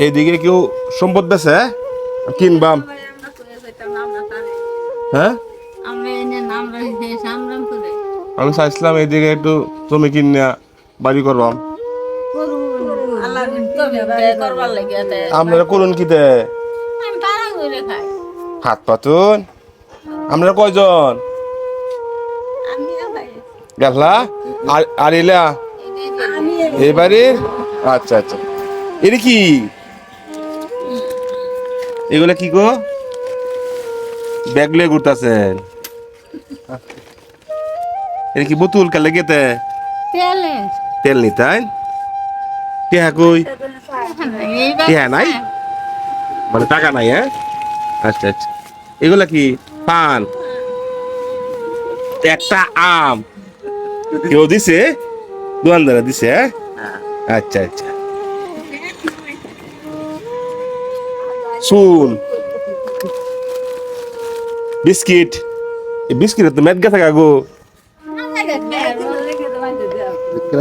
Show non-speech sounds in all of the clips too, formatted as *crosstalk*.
এইদিকে কেউ সম্পদ বেছে কিনবাম হ্যাঁ? সামরাম করে আমি চাইছিলাম এইদিকে একটু জমি কিনা বাড়ি করবাম আপনারা করুন কি দে হাত পাতুন। আপনারা কয়জন? গেলা আর এলা বাড়ির? আচ্ছা আচ্ছা। এটা কি? এগুলা কি গো? ব্যাগ লয়ে ঘুরতেছেন এটা কি বোতল কালে গেতে তেলে। তেল নিতাই টিহা কই? টিহা নাই? মানে টাকা নাই হ্যাঁ? আচ্ছা আচ্ছা। এগুলা কি? পান। একটা আম। কেউ দিছে? দোকানদারা দিছে হ্যাঁ? আচ্ছা আচ্ছা। শুন বিস্কিট। এই বিস্কিটের তো মেট গেছে গো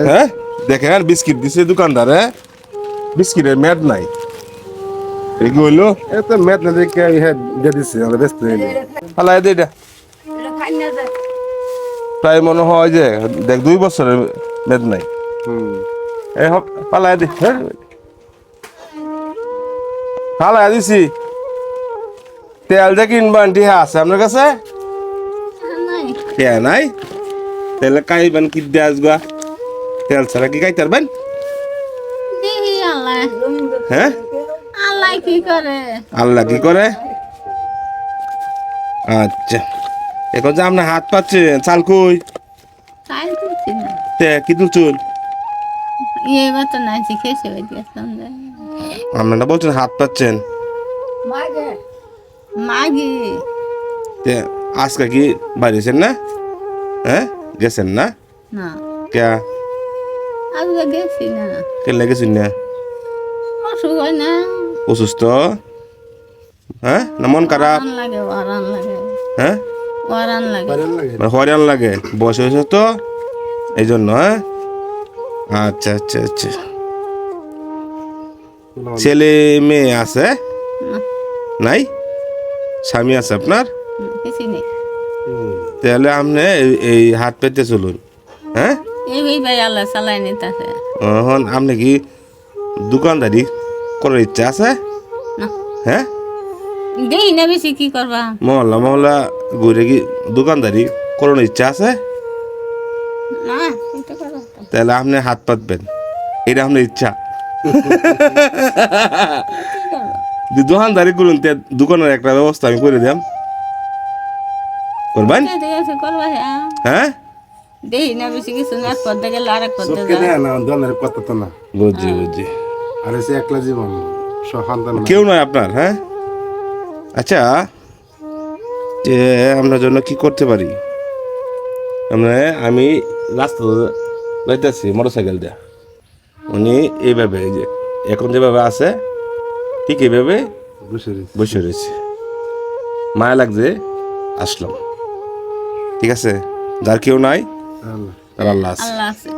হ্যাঁ? দেখেন বিস্কিট দিছে দোকানদার হ্যাঁ? বিস্কিটের মেট নাই। এটা কি হইল? এত মেট না দেখে হ্যাঁ দিয়ে দিচ্ছে আমরা ব্যস্ত হয়ে দে এটা। প্রায় মনে হয় যে দেখ দুই বছরের মেদ নাই। হুম। হপ পালাই দে হ্যাঁ? পালাই দিছি। তেল যে কিনবা টিহা আছে আপনার কাছে? টিহা নাই? তেলে কাইবেন কি দিয়ে আসবা তেল ছাড়া কি খাইতে পারবেন? হ্যাঁ? আল্লাহ কি করে? আল্লাহ কি করে আচ্ছা। এখন যে আপনার হাত পাচ্ছেন, চাল কই? তে, কি চুল এই মতো ওই দিয়েছিলাম আপনারা বলছেন হাত পাচ্ছেন। মাগি তে আজকে কি বাড়িছেন না? হ্যাঁ গেছেন না? না। কে? আজকে গেছি না। কে লেগেছেন না? অসুখ হয় না। অসুস্থ? হ্যাঁ না মন খারাপ? লাগে ওরান লাগে। হ্যাঁ? ওরান লাগে। পারেন মানে হরিয়ান লাগে। বয়স হয়েছে তো? এই জন্য হ্যাঁ? আচ্ছা আচ্ছা আচ্ছা। ছেলে মেয়ে আছে? নাই? স্বামী আছে আপনার? তাহলে আপনি এই- হাত পেতে চলুন হ্যাঁ? এখন আপনি কি দোকানদারি করার ইচ্ছা আছে? হ্যাঁ? দেখি না বেশি কি করবা? মহল্লা মহল্লা ঘুরে কি দোকানদারি করানোর ইচ্ছা আছে। তাহলে আপনি হাত পাতবেন এটা আপনার ইচ্ছা। দোকানদারি করুন তে দোকানের একটা ব্যবস্থা আমি করে দিলাম করবেন? হ্যাঁ। হ্যাঁ? না বেশি কিছু না পদ্মা গেলে আর এক পদ্মা চোখকে যায় দেয় না দলের কথা তো না। বুঝছি বুঝছি। আর এসে একলা জীবন সন্তান কেউ নয় আপনার হ্যাঁ? আচ্ছা যে আপনার জন্য কি করতে পারি? আমরা আমি রাস্তা যাইতেছি মোটর সাইকেল দিয়ে। উনি এইভাবে এই যে এখন যেভাবে আছে ঠিক এইভাবে বসে রয়েছে। বসে রয়েছে। মায়া লাগছে আসলাম। ঠিক আছে? যার কেউ নাই? আল্লাহ। তার আল্লাহ আছে।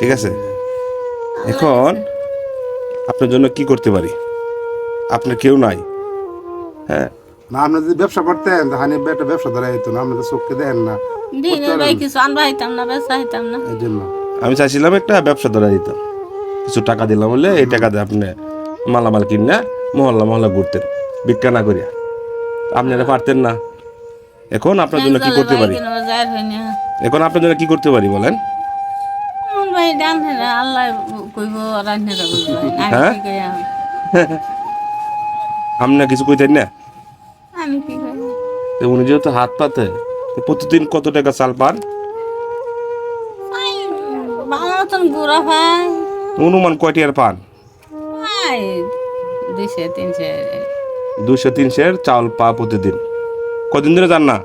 ঠিক আছে? এখন আপনার জন্য কি করতে পারি? আপনার কেউ নাই? হ্যাঁ? না আপনি যদি ব্যবসা করতেন তাহলে একটা ব্যবসা ধরা যেত না আপনি তো চোখকে দেন না। আমি চাইছিলাম একটা ব্যবসা ধরা দিতাম। কিছু টাকা দিলাম বলে এই টাকা দিয়ে আপনি মালামাল কিনে মহল্লা মহল্লা ঘুরতেন। ভিক্ষা না করিয়া। আপনারা পারতেন না। এখন আপনার জন্য কি করতে পারি? এখন আপনার জন্য কি করতে পারি বলেন? আমার হ্যাঁ? *laughs* কিছু কইতেন না? উনি যেহেতু হাত পাতে প্রতিদিন কত টাকা চাল পান? ভালো মতন গুড়া ভাই। অনুমান কয়টি আর পান? ভাই দুইশো তিনশো। দুশো তিনশের চাউল পা প্রতিদিন। কদিন ধরে যান না?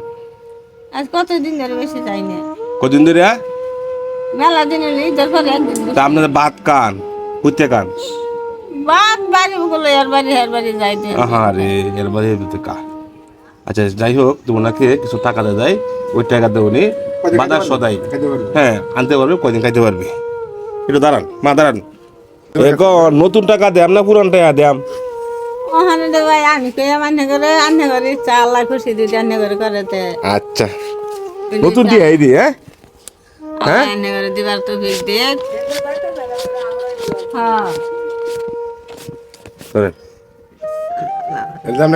আজ কতদিন ধরে বেশি যাই না? কদিন ধরে আ? মেলা দিন হলে ঈদের পরে একদিন তা আপনাদের ভাত কান কুইতে কান? বাপ বাড়ি গুলো এর বাড়ি এর বাড়ি যাই দিয়ে আহা রে এর এমনিতে কা আচ্ছা যাই হোক তো ওনাকে কিছু টাকা দেয় ওই টাকাতে উনি কয়দিন বাজার সদাই? হ্যাঁ আনতে পারবে কয়দিন খাইতে পারবে? একটু দাঁড়ান মা দাঁড়ান। এখন নতুন টাকা দেয়াম না পুরান টাকা দেয়াম? ওখানে দে ভাই আমি কই আন্নে করে আন্নে করে ইচ্ছা আল্লাহ খুশি দিতে আন্নে করে করতে। আচ্ছা। নতুন কি এই দি হ্যাঁ? আল্লাহ আন্নে করে দিবার তো দিয়ে। হ্যাঁ।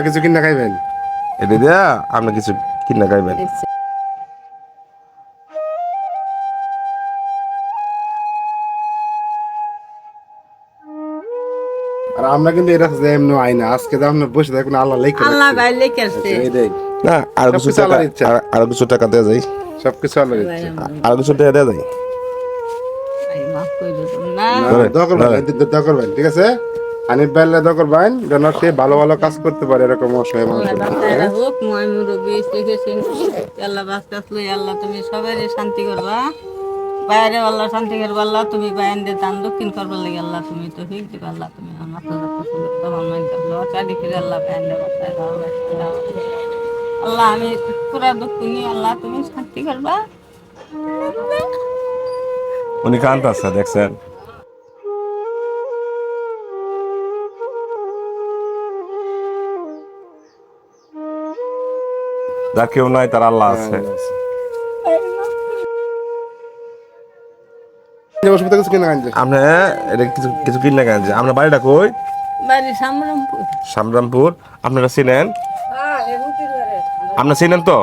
কিছু কিনা খাইবেন? এটা দিয়া আপনি কিছু কিনা খাইবেন। আর আমরা কিন্তু এটা এমনি আইনা আজকে আপনার বসে থাকুন আল্লাহ লেখে আল্লাহ ভাই এইটাই না আর কিছু টাকা ইচ্ছা। আর- কিছু টাকা দেওয়া যায়। সবকিছু আল্লাহ ইচ্ছা। আর কিছু টাকা দেওয়া যায়। ঠিক আছে? হানিফ যেন সে ভালো ভালো কাজ করতে পারে এরকম অসহায় মানুষ। হোক মই মুরব্বী শিখেছেন আল্লাহ বাচ্চা আল্লাহ তুমি সবাই শান্তি করবা। বাইরে আল্লাহ শান্তি করবা আল্লাহ তুমি বাইন দে দান দক্ষিণ করবার লাগে আল্লাহ তুমি তো ঠিক দিবা আল্লাহ তুমি আমার তো তোমার মাইন করল চারি ফিরে আল্লাহ বাইন দে বাচ্চায় দাও, বাচ্চায় দাও। আল্লাহ আমি পুরা দক্ষিণী আল্লাহ তুমি শান্তি করবা। উনি কান্ত আছে দেখছেন? যার কেউ নাই তার আল্লাহ আছে। এটা কিছু কিছু কিনে আপনার বাড়িটা কই? বাড়ি সামরামপুর। সামরামপুর। আপনারা চিনেন আপনারা চিনেন তো?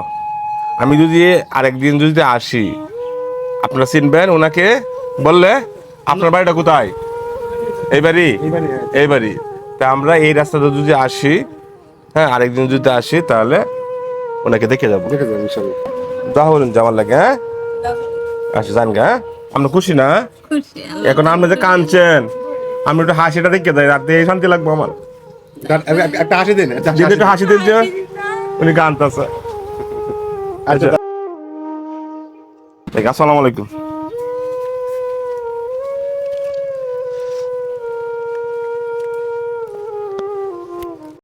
আমি যদি আরেকদিন যদি আসি আপনারা চিনবেন ওনাকে বললে আপনার বাড়িটা কোথায়? এই বাড়ি? এই বাড়ি তা আমরা এই রাস্তাটা যদি আসি হ্যাঁ আরেকদিন যদি আসি তাহলে ওনাকে দেখে যাব। দেখে যাবেন ইনশাল্লাহ। তাহলে যাওয়ার লাগে হ্যাঁ? আচ্ছা জান গা আপনি খুশি না? এখন আপনি যে কাঁদছেন আমি একটু হাসিটা দেখে যাই রাতে শান্তি লাগবো আমার। একটা- হাসি দিন একটা যদি হাসি একটু হাসি দিন উনি কাঁদতেছে আচ্ছা। ঠিক আছে আসসালামু আলাইকুম।